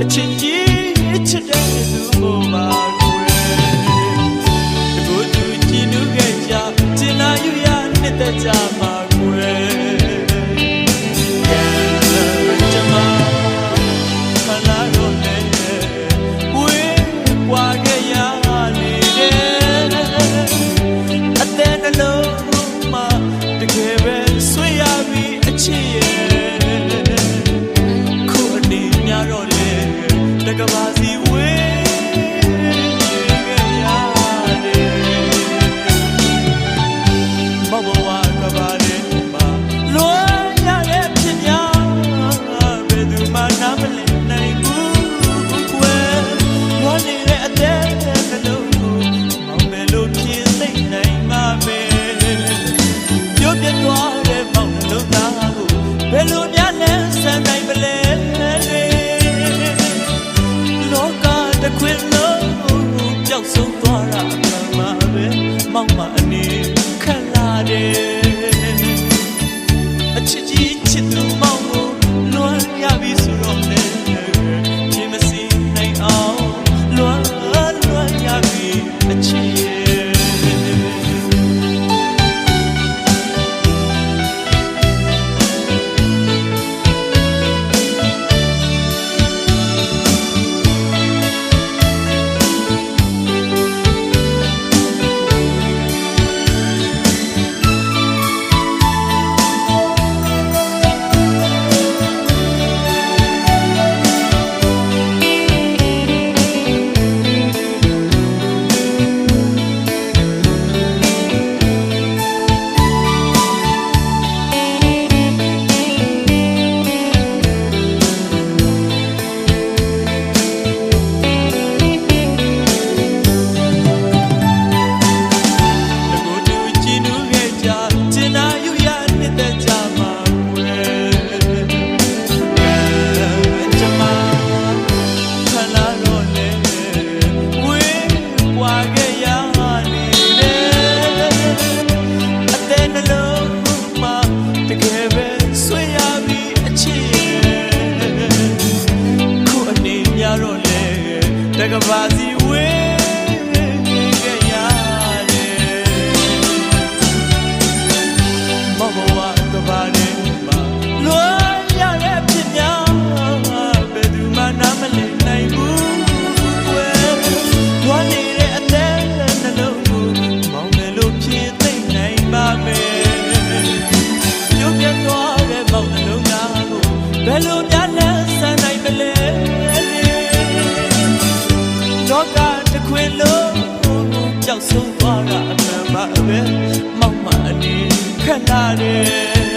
အချစ်ကြီးအချစ်တဲ့သူကိုပါကိုယ်ရဲ့ဘုသူကြည်နုခဲ့ကြကျင်လာယူရနှစ်သက်ကြပါ တကပါစီဝေးကြရတယ်မဘဝကပါနေမှာလွှမ်းရရဲ့ဖြစ်များဘယ်သူမှနားမလည်နိုင်ဘူး ኪዳኔ